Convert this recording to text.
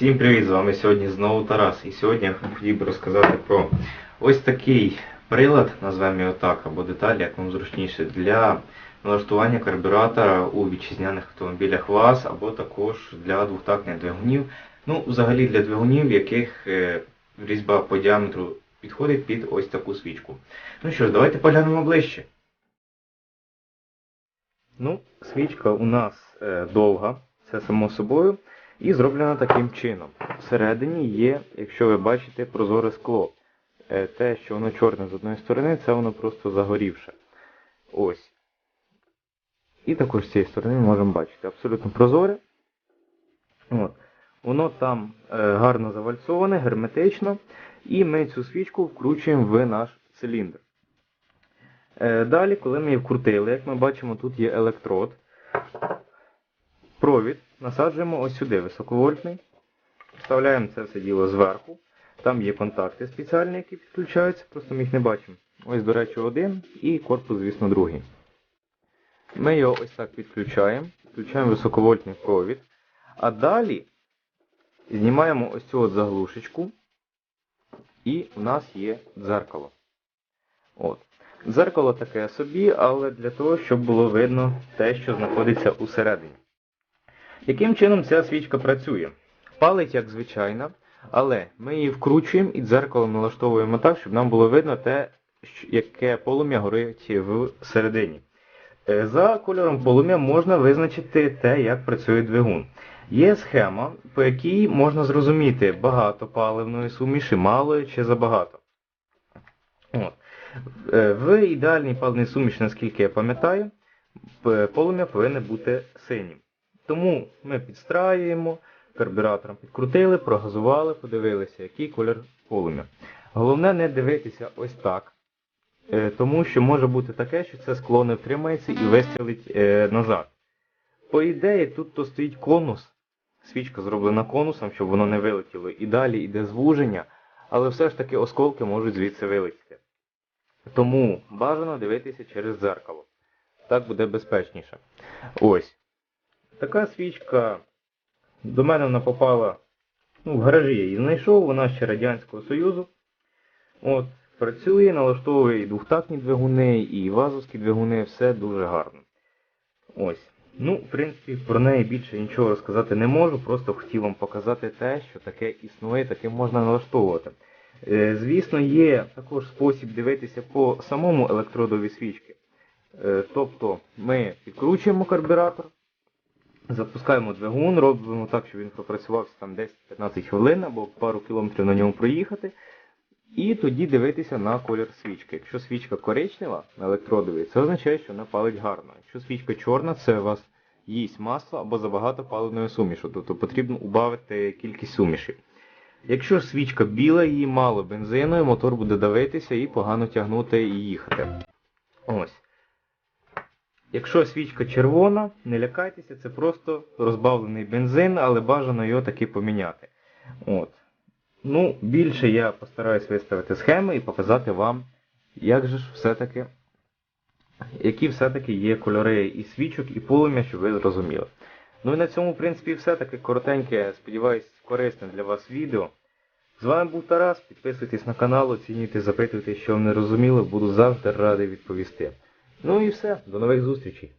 Всім привіт! З вами сьогодні знову Тарас. І сьогодні я хотів би розказати про ось такий прилад, назвемо його так, або деталь, як вам зручніше, для налаштування карбюратора у вітчизняних автомобілях ВАЗ, або також для двохтактних двигунів. Ну, взагалі для двигунів, в яких е, різьба по діаметру підходить під ось таку свічку. Ну що ж, давайте поглянемо ближче. Ну, свічка у нас е, довга, це само собою. І зроблена таким чином. Всередині є, якщо ви бачите, прозоре скло. Е, Те, що воно чорне з одної сторони, це воно просто загорівше. Ось. І також з цієї сторони ми можемо бачити. Абсолютно прозоре. От. Воно там е, гарно завальцоване, герметично. І ми цю свічку вкручуємо в наш циліндр. Е, Далі, коли ми її вкрутили, як ми бачимо, тут є електрод. Провід насаджуємо ось сюди високовольтний. Вставляємо це все діло зверху. Там є контакти спеціальні, які підключаються, просто ми їх не бачимо. Ось, до речі, один і корпус, звісно, другий. Ми його ось так підключаємо. Включаємо високовольтний провід. А далі знімаємо ось цю от заглушечку. І в нас є дзеркало. От. Дзеркало таке собі, але для того, щоб було видно те, що знаходиться усередині. Яким чином ця свічка працює? Палить як звичайна, але ми її вкручуємо і дзеркалом налаштовуємо так, щоб нам було видно те, яке полум'я горить всередині. Е, За кольором полум'я можна визначити те, як працює двигун. Є схема, по якій можна зрозуміти, багато паливної суміші, мало чи забагато. Е, В ідеальній паливній суміші, наскільки я пам'ятаю, полум'я повинне бути синім. Тому ми підстраюємо, карбюратором підкрутили, прогазували, подивилися, який колір полум'я. Головне не дивитися ось так, е, тому що може бути таке, що це скло не втримається і вистрілить е, назад. По ідеї, тут то стоїть конус, свічка зроблена конусом, щоб воно не вилетіло. І далі йде звуження, але все ж таки осколки можуть звідси вилетіти. Тому бажано дивитися через дзеркало. Так буде безпечніше. Ось. Така свічка до мене вона попала, ну, в гаражі я її знайшов, вона ще Радянського Союзу. От, Працює, налаштовує і двохтактні двигуни, і вазовські двигуни, все дуже гарно. Ось. Ну, в принципі, про неї більше нічого розказати не можу, просто хотів вам показати те, що таке існує, таке можна налаштовувати. Е, Звісно, є також спосіб дивитися по самому електродові свічки. Е, Тобто ми підкручуємо карбюратор. Запускаємо двигун, робимо так, щоб він пропрацювався там 10-15 хвилин або пару кілометрів на ньому проїхати. І тоді дивитися на колір свічки. Якщо свічка коричнева на електродовій, це означає, що вона палить гарно. Якщо свічка чорна, це у вас їсть масло або забагато паливної суміші, тобто потрібно убавити кількість суміші. Якщо свічка біла, її мало бензину, мотор буде давитися і погано тягнути і їхати. Ось. Якщо свічка червона, не лякайтеся, це просто розбавлений бензин, але бажано його таки поміняти. От. Ну, більше я постараюсь виставити схеми і показати вам, як же ж все-таки, які все-таки є кольори і свічок, і полум'я, щоб ви зрозуміли. Ну і на цьому, в принципі, все таки коротеньке, сподіваюсь, корисне для вас відео. З вами був Тарас, підписуйтесь на канал, оцінюйте, запитуйте, що вам не розуміло, буду завжди радий відповісти. Ну і все, до нових зустрічей.